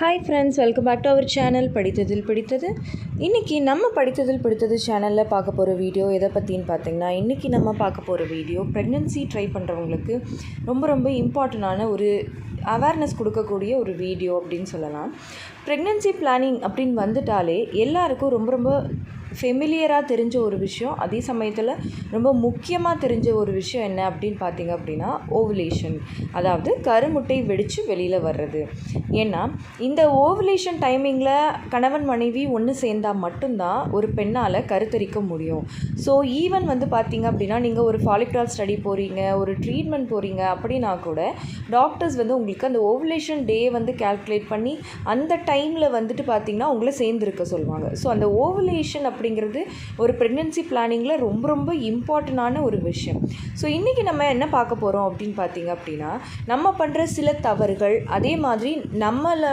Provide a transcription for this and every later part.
Hi friends welcome back to our channel படித்ததில் பிடித்தது இன்றைக்கி நம்ம படித்ததில் பிடித்தது சேனலில் பார்க்க போகிற வீடியோ எதை பற்றின்னு பார்த்தீங்கன்னா இன்றைக்கி நம்ம பார்க்க போகிற வீடியோ ப்ரெக்னென்சி ட்ரை பண்ணுறவங்களுக்கு ரொம்ப ரொம்ப இம்பார்ட்டண்டான ஒரு அவேர்னஸ் கொடுக்கக்கூடிய ஒரு வீடியோ அப்படின்னு சொல்லலாம். ப்ரெக்னென்சி பிளானிங் அப்படின்னு வந்துட்டாலே எல்லாருக்கும் ரொம்ப ரொம்ப ஃபெமிலியராக தெரிஞ்ச ஒரு விஷயம் அதே சமயத்தில் ரொம்ப முக்கியமாக தெரிஞ்ச ஒரு விஷயம் என்ன அப்படின்னு பார்த்தீங்க அப்படின்னா ஓவுலேஷன் அதாவது கருமுட்டை வெடித்து வெளியில் வர்றது. ஏன்னா இந்த ஓவுலேஷன் டைமிங்கில் கணவன் மனைவி ஒன்று சேர்ந்தால் மட்டும்தான் ஒரு பெண்ணால் கருத்தரிக்க முடியும். ஸோ ஈவன் வந்து பார்த்தீங்க அப்படின்னா நீங்கள் ஒரு ஃபாலிக்டால் ஸ்டடி போகிறீங்க ஒரு ட்ரீட்மெண்ட் போகிறீங்க அப்படின்னா கூட டாக்டர்ஸ் வந்து உங்களுக்கு அந்த ஓவுலேஷன் டே வந்து கால்குலேட் பண்ணி அந்த டைமில் வந்துட்டு பார்த்தீங்கன்னா உங்களை சேர்ந்துருக்க சொல்லுவாங்க. ஸோ அந்த ஓவுலேஷன் அப்படிங்கிறது ஒரு ப்ரெக்னென்சி பிளானிங்கில் ரொம்ப ரொம்ப இம்பார்ட்டண்டான ஒரு விஷயம். ஸோ இன்றைக்கி நம்ம என்ன பார்க்க போகிறோம் அப்படின்னு பார்த்தீங்க அப்படின்னா நம்ம பண்ணுற சில தவறுகள் அதே மாதிரி நம்மளை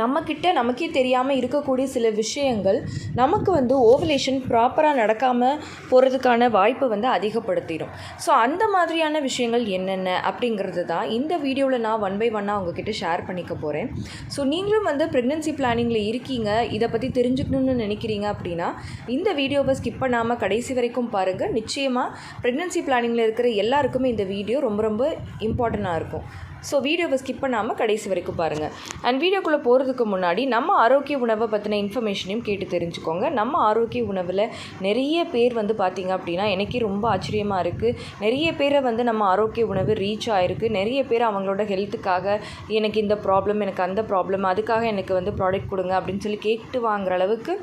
நம்மக்கிட்ட நமக்கே தெரியாமல் இருக்கக்கூடிய சில விஷயங்கள் நமக்கு வந்து ஓவலேஷன் ப்ராப்பராக நடக்காமல் போகிறதுக்கான வாய்ப்பை வந்து அதிகப்படுத்திடும். ஸோ அந்த மாதிரியான விஷயங்கள் என்னென்ன அப்படிங்கிறது தான் இந்த வீடியோவில் நான் ஒன் பை ஒன்னாக உங்ககிட்ட ஷேர் பண்ணிக்க போகிறேன் ஸோ நீங்களும் வந்து ப்ரெக்னென்சி பிளானிங்கில் இருக்கீங்க இதை பற்றி தெரிஞ்சுக்கணுன்னு நினைக்கிறீங்க அப்படின்னா இந்த வீடியோவை ஸ்கிப் பண்ணாமல் கடைசி வரைக்கும் பாருங்கள் நிச்சயமாக ப்ரெக்னென்சி பிளானிங்கில் இருக்கிற எல்லாருக்குமே இந்த வீடியோ ரொம்ப ரொம்ப இம்பார்ட்டண்ட்டாக இருக்கும். ஸோ வீடியோவை ஸ்கிப் பண்ணாமல் கடைசி வரைக்கும் பாருங்கள் அண்ட் வீடியோக்குள்ளே போகிறதுக்கு முன்னாடி நம்ம ஆரோக்கிய உணவை பற்றின இன்ஃபர்மேஷனையும் கேட்டு தெரிஞ்சுக்கோங்க. நம்ம ஆரோக்கிய உணவில் நிறைய பேர் வந்து பார்த்திங்க அப்படின்னா எனக்கே ரொம்ப ஆச்சரியமாக இருக்குது நிறைய பேரை வந்து நம்ம ஆரோக்கிய உணவு ரீச் ஆகிருக்கு நிறைய பேர் அவங்களோட ஹெல்த்துக்காக எனக்கு இந்த ப்ராப்ளம் எனக்கு அந்த ப்ராப்ளம் அதுக்காக எனக்கு வந்து ப்ராடக்ட் கொடுங்க அப்படின்னு சொல்லி கேட்டு வாங்குற அளவுக்கு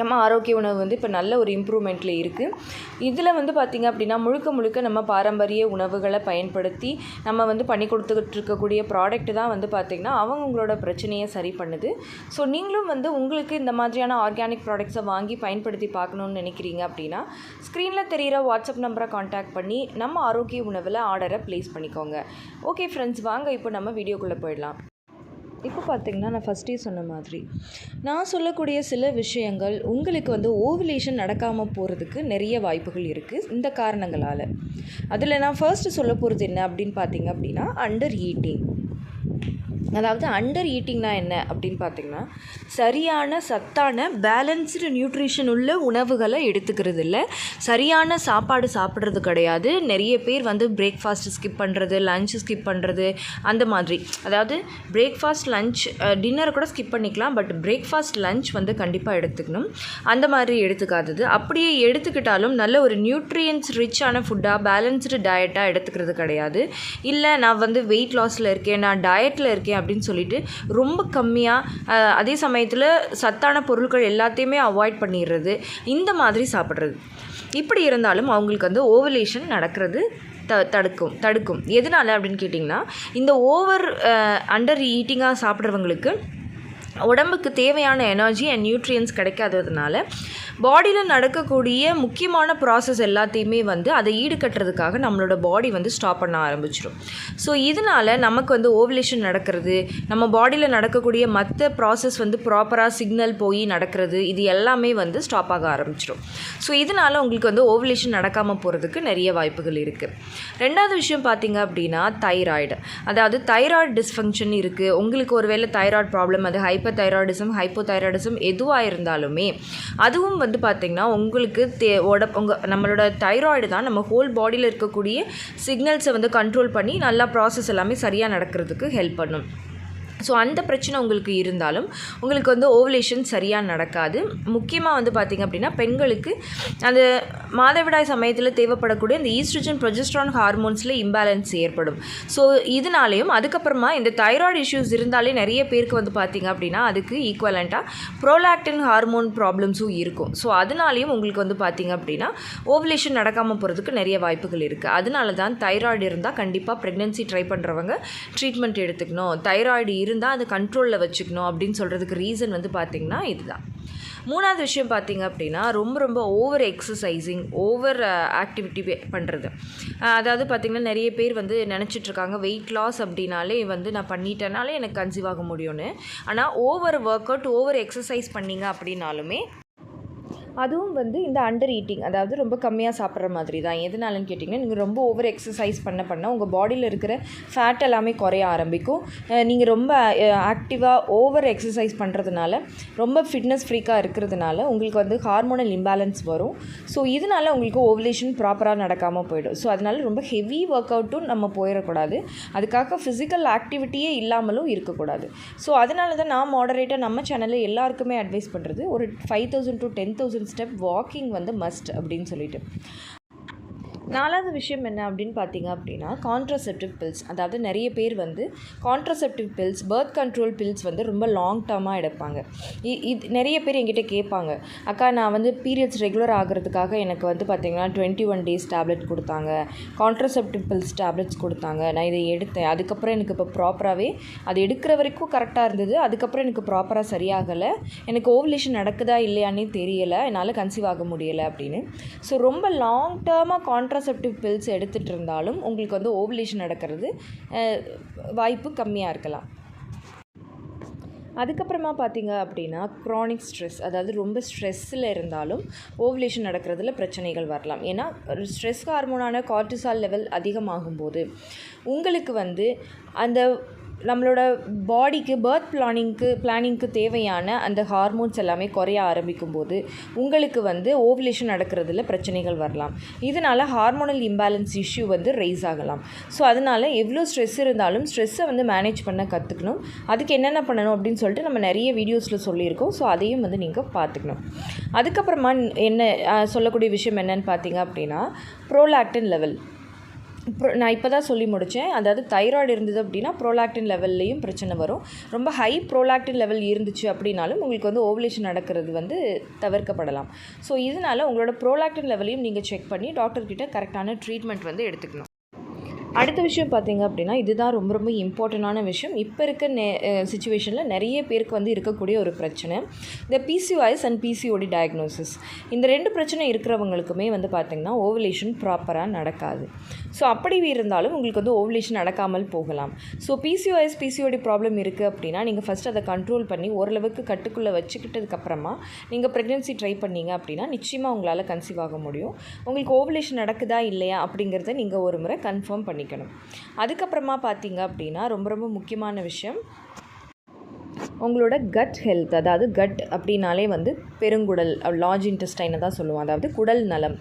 நம்ம ஆரோக்கிய உணவு வந்து இப்போ நல்ல ஒரு இம்ப்ரூவ்மெண்ட்டில் இருக்குது இதில் வந்து பார்த்திங்க அப்படின்னா முழுக்க முழுக்க நம்ம பாரம்பரிய உணவுகளை பயன்படுத்தி நம்ம வந்து பண்ணி கொடுத்துக்கிட்டு இருக்கக்கூடிய ப்ராடக்ட் தான் வந்து பார்த்திங்கன்னா அவங்கவுங்களோட பிரச்சனையை சரி பண்ணுது. ஸோ நீங்களும் வந்து உங்களுக்கு இந்த மாதிரியான ஆர்கானிக் ப்ராடக்ட்ஸை வாங்கி பயன்படுத்தி பார்க்கணுன்னு நினைக்கிறீங்க அப்படின்னா ஸ்க்ரீனில் தெரிகிற வாட்ஸ்அப் நம்பரை காண்டாக்ட் பண்ணி நம்ம ஆரோக்கிய உணவில் ஆர்டரை ப்ளேஸ் பண்ணிக்கோங்க. ஓகே ஃப்ரெண்ட்ஸ் வாங்க இப்போ நம்ம வீடியோக்குள்ளே போயிடலாம். இப்போ பார்த்தீங்கன்னா நான் ஃபஸ்ட்டே சொன்ன மாதிரி நான் சொல்லக்கூடிய சில விஷயங்கள் உங்களுக்கு வந்து ஓவிலேஷன் நடக்காமல் போகிறதுக்கு நிறைய வாய்ப்புகள் இருக்குது இந்த காரணங்களால். அதில் நான் ஃபர்ஸ்ட்டு சொல்ல போகிறது என்ன அப்படின்னு பார்த்தீங்க அப்படின்னா அண்டர் ஈட்டிங் அதாவது அண்டர் ஈட்டிங்னா என்ன அப்படின்னு பார்த்தீங்கன்னா சரியான சத்தான பேலன்ஸ்டு நியூட்ரிஷன் உள்ள உணவுகளை எடுத்துக்கிறது இல்லை சரியான சாப்பாடு சாப்பிட்றது கிடையாது. நிறைய பேர் வந்து பிரேக்ஃபாஸ்ட் ஸ்கிப் பண்ணுறது லஞ்ச் ஸ்கிப் பண்ணுறது அந்த மாதிரி. அதாவது பிரேக்ஃபாஸ்ட் லஞ்ச் டின்னரை கூட ஸ்கிப் பண்ணிக்கலாம். பட் பிரேக்ஃபாஸ்ட் லஞ்ச் வந்து கண்டிப்பாக எடுத்துக்கணும். அந்த மாதிரி எடுத்துக்காதது. அப்படியே எடுத்துக்கிட்டாலும் நல்ல ஒரு நியூட்ரியன்ஸ் ரிச்சான ஃபுட்டாக பேலன்ஸ்டு டயட்டாக எடுத்துக்கிறது கிடையாது. இல்லை நான் வந்து வெயிட் லாஸில் இருக்கேன் நான் டயட்டில் இருக்கேன் அப்படின்னு சொல்லிட்டு ரொம்ப கம்மியாக அதே சமயத்தில் சத்தான பொருட்கள் எல்லாத்தையுமே அவாய்ட் பண்ணிடுறது இந்த மாதிரி சாப்பிட்றது. இப்படி இருந்தாலும் அவங்களுக்கு வந்து ஓவலேஷன் நடக்கிறது த தடுக்கும் தடுக்கும். எதனால் அப்படின்னு கேட்டிங்கன்னா இந்த ஓவர் அண்டர் ஈட்டிங்காக சாப்பிட்றவங்களுக்கு உடம்புக்கு தேவையான எனர்ஜி அண்ட் நியூட்ரியன்ஸ் கிடைக்காததுனால பாடியில் நடக்கக்கூடிய முக்கியமான ப்ராசஸ் எல்லாத்தையுமே வந்து அதை ஈடுகட்டுறதுக்காக நம்மளோட பாடி வந்து ஸ்டாப் பண்ண ஆரம்பிச்சிடும் ஸோ இதனால் நமக்கு வந்து ஓவலேஷன் நடக்கிறது நம்ம பாடியில் நடக்கக்கூடிய மற்ற ப்ராசஸ் வந்து ப்ராப்பராக சிக்னல் போய் நடக்கிறது இது எல்லாமே வந்து ஸ்டாப் ஆக ஆரம்பிச்சிடும் ஸோ இதனால் உங்களுக்கு வந்து ஓவலேஷன் நடக்காமல் போகிறதுக்கு நிறைய வாய்ப்புகள் இருக்குது ரெண்டாவது விஷயம் பார்த்தீங்க அப்படின்னா தைராய்டு அதாவது தைராய்டு டிஸ்ஃபங்க்ஷன் இருக்குது உங்களுக்கு ஒருவேளை தைராய்டு ப்ராப்ளம் அது ஹைப்பர் தைராய்டிசம் ஹைப்போ தைராய்டிசம் எதுவாக இருந்தாலுமே அதுவும் வந்து பார்த்திங்கன்னா உங்களுக்கு தே உட உங்கள் நம்மளோட தைராய்டு தான் நம்ம ஹோல் பாடியில் இருக்கக்கூடிய சிக்னல்ஸை வந்து கண்ட்ரோல் பண்ணி நல்லா ப்ராசஸ் எல்லாமே சரியாக நடக்கிறதுக்கு ஹெல்ப் பண்ணும். ஸோ அந்த பிரச்சனை உங்களுக்கு இருந்தாலும் உங்களுக்கு வந்து ஓவலேஷன் சரியாக நடக்காது. முக்கியமாக வந்து பார்த்திங்க அப்படின்னா பெண்களுக்கு அந்த மாதவிடாய் சமயத்தில் தேவைப்படக்கூடிய இந்த ஈஸ்ட்ரஜன் ப்ரொஜெஸ்ட்ரான் ஹார்மோன்ஸில் இம்பேலன்ஸ் ஏற்படும். ஸோ இதனாலேயும் அதுக்கப்புறமா இந்த தைராய்டு இஷ்யூஸ் இருந்தாலே நிறைய பேருக்கு வந்து பார்த்திங்க அப்படின்னா அதுக்கு ஈக்குவலண்ட்டாக ப்ரோலாக்டின் ஹார்மோன் ப்ராப்ளம்ஸும் இருக்கும். ஸோ அதனாலேயும் உங்களுக்கு வந்து பார்த்திங்க அப்படின்னா ஓவலேஷன் நடக்காமல் போகிறதுக்கு நிறைய வாய்ப்புகள் இருக்குது அதனால தான் தைராய்டு இருந்தால் கண்டிப்பாக ப்ரெக்னென்சி ட்ரை பண்ணுறவங்க ட்ரீட்மெண்ட் எடுத்துக்கணும். தைராய்டு இரு இருந்தால் அது கண்ட்ரோலில் வச்சுக்கணும் அப்படின்னு சொல்கிறதுக்கு ரீசன் வந்து பார்த்திங்கன்னா இதுதான். மூணாவது விஷயம் பார்த்திங்க அப்படின்னா ரொம்ப ரொம்ப ஓவர் எக்ஸசைசிங் ஓவர் ஆக்டிவிட்டி பண்ணுறது அதாவது பார்த்திங்கன்னா நிறைய பேர் வந்து நினச்சிட்ருக்காங்க வெயிட் லாஸ் அப்படின்னாலே வந்து நான் பண்ணிட்டேனாலே எனக்கு கன்சீவ் ஆக முடியும்னு. ஆனால் over work out over exercise பண்ணிங்க அப்படின்னாலுமே அதுவும் வந்து இந்த அண்டர் ஈட்டிங் அதாவது ரொம்ப கம்மியாக சாப்பிட்ற மாதிரி தான் எதனாலன்னு கேட்டிங்கன்னா நீங்கள் ரொம்ப ஓவர் எக்ஸசைஸ் பண்ண பண்ண உங்கள் பாடியில் இருக்கிற ஃபேட் எல்லாமே குறைய ஆரம்பிக்கும். நீங்கள் ரொம்ப ஆக்டிவாக ஓவர் எக்ஸசைஸ் பண்ணுறதுனால ரொம்ப ஃபிட்னஸ் ஃப்ரீக்காக இருக்கிறதுனால உங்களுக்கு வந்து ஹார்மோனல் இம்பேலன்ஸ் வரும். ஸோ இதனால உங்களுக்கு ஓவலேஷன் ப்ராப்பராக நடக்காமல் போயிடும். ஸோ அதனால் ரொம்ப ஹெவி ஒர்க் அவுட்டும் நம்ம போயிடக்கூடாது. அதுக்காக ஃபிசிக்கல் ஆக்டிவிட்டியே இல்லாமலும் இருக்கக்கூடாது. ஸோ அதனால தான் நான் மாடரேட்டாக நம்ம சேனலில் எல்லாருக்குமே அட்வைஸ் பண்ணுறது ஒரு five thousand to ten thousand step walking வந்து மஸ்ட் அப்படின்னு சொல்லிட்டு. நாலாவது விஷயம் என்ன அப்படின்னு பார்த்தீங்க அப்படின்னா கான்ட்ரசெப்டிவ் பில்ஸ் அதாவது நிறைய பேர் வந்து contraceptive pills birth control pills வந்து ரொம்ப லாங் டேர்மாக எடுப்பாங்க. இ- இது நிறைய பேர் என்கிட்ட கேட்பாங்க அக்கா நான் வந்து பீரியட்ஸ் ரெகுலர் ஆகிறதுக்காக எனக்கு வந்து பார்த்திங்கன்னா டுவெண்ட்டி ஒன் டேஸ் டேப்லெட் கொடுத்தாங்க கான்ட்ரசெப்டிவ் பில்ஸ் டேப்லெட்ஸ் கொடுத்தாங்க நான் இதை எடுத்தேன். அதுக்கப்புறம் எனக்கு இப்போ ப்ராப்பராகவே அது எடுக்கிற வரைக்கும் கரெக்டாக இருந்தது. அதுக்கப்புறம் எனக்கு ப்ராப்பராக சரியாகலை. எனக்கு ஓவலேஷன் நடக்குதா இல்லையானே தெரியலை. என்னால் கன்சீவ் ஆக முடியலை அப்படின்னு. ஸோ ரொம்ப லாங் டேர்மாக கான்ட்ராசெப்டிவ் பில்ஸ் எடுத்துகிட்டு இருந்தாலும் உங்களுக்கு வந்து ஓவலேஷன் நடக்கிறது வாய்ப்பு கம்மியாக இருக்கலாம். அதுக்கப்புறமா பார்த்தீங்க அப்படின்னா க்ரானிக் ஸ்ட்ரெஸ் அதாவது ரொம்ப ஸ்ட்ரெஸ்ஸில் இருந்தாலும் ஓவலேஷன் நடக்கிறதுல பிரச்சனைகள் வரலாம். ஏன்னா ஸ்ட்ரெஸ் ஹார்மோனான கார்டிசால் லெவல் அதிகமாகும் போது உங்களுக்கு வந்து அந்த நம்மளோட பாடிக்கு பேர்த் பிளானிங்க்கு பிளானிங்க்கு தேவையான அந்த ஹார்மோன்ஸ் எல்லாமே குறைய ஆரம்பிக்கும் போது உங்களுக்கு வந்து ஓவலேஷன் நடக்கிறதுல பிரச்சனைகள் வரலாம். இதனால் ஹார்மோனல் இம்பேலன்ஸ் இஷ்யூ வந்து ரைஸ் ஆகலாம். ஸோ அதனால் எவ்வளோ ஸ்ட்ரெஸ் இருந்தாலும் ஸ்ட்ரெஸ்ஸை வந்து மேனேஜ் பண்ண கற்றுக்கணும் அதுக்கு என்னென்ன பண்ணணும் அப்படின்னு சொல்லிட்டு நம்ம நிறைய வீடியோஸில் சொல்லியிருக்கோம். ஸோ அதையும் வந்து நீங்கள் பார்த்துக்கணும் அதுக்கப்புறமா என்ன சொல்லக்கூடிய விஷயம் என்னன்னு பார்த்தீங்க அப்படின்னா ப்ரோலாக்டின் லெவல் நான் இப்போ தான் சொல்லி முடித்தேன் அதாவது தைராய்டு இருந்தது அப்படின்னா ப்ரோலாக்டின் லெவல்லையும் பிரச்சனை வரும். ரொம்ப ஹை ப்ரோலாக்டின் லெவல் இருந்துச்சு அப்படின்னாலும் உங்களுக்கு வந்து ஓவலேஷன் நடக்கிறது வந்து தவிர்க்கப்படலாம். ஸோ இதனால் உங்களோட ப்ரோலாக்டின் லெவலையும் நீங்கள் செக் பண்ணி டாக்டர்கிட்ட கரெக்டான ட்ரீட்மெண்ட் வந்து எடுத்துக்கணும். அடுத்த விஷயம் பார்த்தீங்க அப்படின்னா இதுதான் ரொம்ப ரொம்ப இம்பார்ட்டண்டான விஷயம். இப்போ இருக்க நெ சுச்சுவேஷனில் நிறைய பேருக்கு வந்து இருக்கக்கூடிய ஒரு பிரச்சனை. இந்த பிசிஓஎஸ் அண்ட் பிசிஓடி டயக்னோசிஸ் இந்த ரெண்டு பிரச்சனை இருக்கிறவங்களுக்குமே வந்து பார்த்திங்கன்னா ஓவலேஷன் ப்ராப்பராக நடக்காது. ஸோ அப்படி இருந்தாலும் உங்களுக்கு வந்து ஓவலேஷன் நடக்காமல் போகலாம். ஸோ பிசிஓஎஸ் பிசிஓடி ப்ராப்ளம் இருக்குது அப்படின்னா நீங்கள் ஃபஸ்ட் அதை கண்ட்ரோல் பண்ணி ஓரளவுக்கு கட்டுக்குள்ளே வச்சுக்கிட்டதுக்கப்புறமா நீங்கள் ப்ரெக்னென்சி ட்ரை பண்ணீங்க அப்படின்னா நிச்சயமாக உங்களால் கன்சீவ் ஆக முடியும். உங்களுக்கு ஓவலேஷன் நடக்குதா இல்லையா அப்படிங்கிறத நீங்கள் ஒரு முறை கன்ஃபார்ம் பண்ணி பண்ணிக்கணும். அதுக்கப்புறமா பார்த்தீங்க அப்படின்னா ரொம்ப ரொம்ப முக்கியமான விஷயம் உங்களோட கட் ஹெல்த் அதாவது கட் அப்படின்னாலே வந்து பெருங்குடல் லார்ஜ் இன்டெஸ்டைனை தான் சொல்லுவோம். அதாவது குடல் நலம்.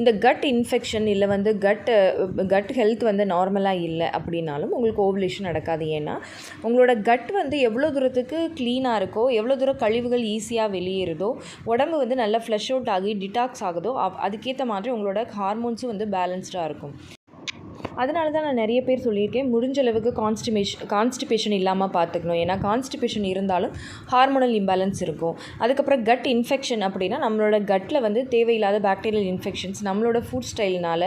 இந்த கட் இன்ஃபெக்ஷன் இல்லை வந்து கட் கட் ஹெல்த் வந்து நார்மலாக இல்லை அப்படின்னாலும் உங்களுக்கு ஓவலேஷன் நடக்காது. ஏன்னா உங்களோட கட் வந்து எவ்வளோ தூரத்துக்கு க்ளீனாக இருக்கோ எவ்வளோ தூரம் கழிவுகள் ஈஸியாக வெளியேறுதோ உடம்பு வந்து நல்லா ஃப்ளஷ் அவுட் ஆகி டிடாக்ஸ் ஆகுதோ அதுக்கேற்ற மாதிரி உங்களோட ஹார்மோன்ஸும் வந்து பேலன்ஸ்டாக இருக்கும். அதனால தான் நான் நிறைய பேர் சொல்லியிருக்கேன் முடிஞ்ச அளவுக்கு கான்ஸ்டிமேஷன் கான்ஸ்டிபேஷன் இல்லாமல் பார்த்துக்கணும் ஏன்னா கான்ஸ்டிபேஷன் இருந்தாலும் ஹார்மோனல் இம்பேலன்ஸ் இருக்கும். அதுக்கப்புறம் கட் இன்ஃபெக்ஷன் அப்படின்னா நம்மளோட கட்டில் வந்து தேவையில்லாத பாக்டீரியல் இன்ஃபெக்ஷன்ஸ் நம்மளோட ஃபுட் ஸ்டைல்னால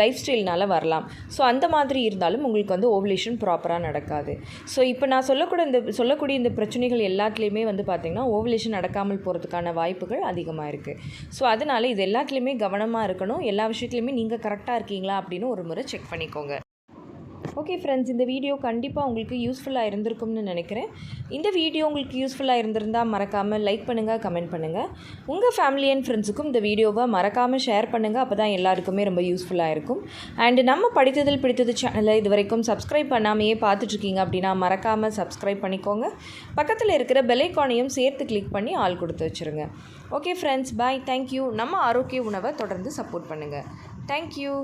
லைஃப் ஸ்டைல்னால வரலாம். ஸோ அந்த மாதிரி இருந்தாலும் உங்களுக்கு வந்து ஓவலேஷன் ப்ராப்பராக நடக்காது. ஸோ இப்போ நான் சொல்லக்கூடிய இந்த சொல்லக்கூடிய இந்த பிரச்சனைகள் எல்லாத்துலேயுமே வந்து பார்த்திங்கன்னா ஓவலேஷன் நடக்காமல் போகிறதுக்கான வாய்ப்புகள் அதிகமாக இருக்குது ஸோ அதனால் இது எல்லாத்துலேயுமே கவனமாக இருக்கணும். எல்லா விஷயத்துலையுமே நீங்கள் கரெக்டாக இருக்கீங்களா அப்படின்னு ஒரு முறை செக் பண்ணிக்கோங்க. ஓகே ஃப்ரெண்ட்ஸ் இந்த வீடியோ கண்டிப்பாக உங்களுக்கு யூஸ்ஃபுல்லாக இருந்திருக்கும்னு நினைக்கிறேன். இந்த வீடியோ உங்களுக்கு யூஸ்ஃபுல்லாக இருந்திருந்தால் மறக்காமல் லைக் பண்ணுங்கள் கமெண்ட் பண்ணுங்கள் உங்கள் ஃபேமிலி அண்ட் ஃப்ரெண்ட்ஸுக்கும் இந்த வீடியோவை மறக்காமல் ஷேர் பண்ணுங்கள் அப்போ தான் எல்லாருக்குமே ரொம்ப யூஸ்ஃபுல்லாக இருக்கும். அண்டு நம்ம படித்ததில் பிடித்தது சேனலை இது வரைக்கும் சப்ஸ்கிரைப் பண்ணாமையே பார்த்துட்ருக்கீங்க அப்படின்னா மறக்காமல் சப்ஸ்கிரைப் பண்ணிக்கோங்க. பக்கத்தில் இருக்கிற பெலைக்கானையும் சேர்த்து கிளிக் பண்ணி ஆள் கொடுத்து வச்சுருங்க. ஓகே ஃப்ரெண்ட்ஸ் பாய் தேங்க்யூ நம்ம ஆரோக்கிய உணவை தொடர்ந்து சப்போர்ட் பண்ணுங்கள் தேங்க்யூ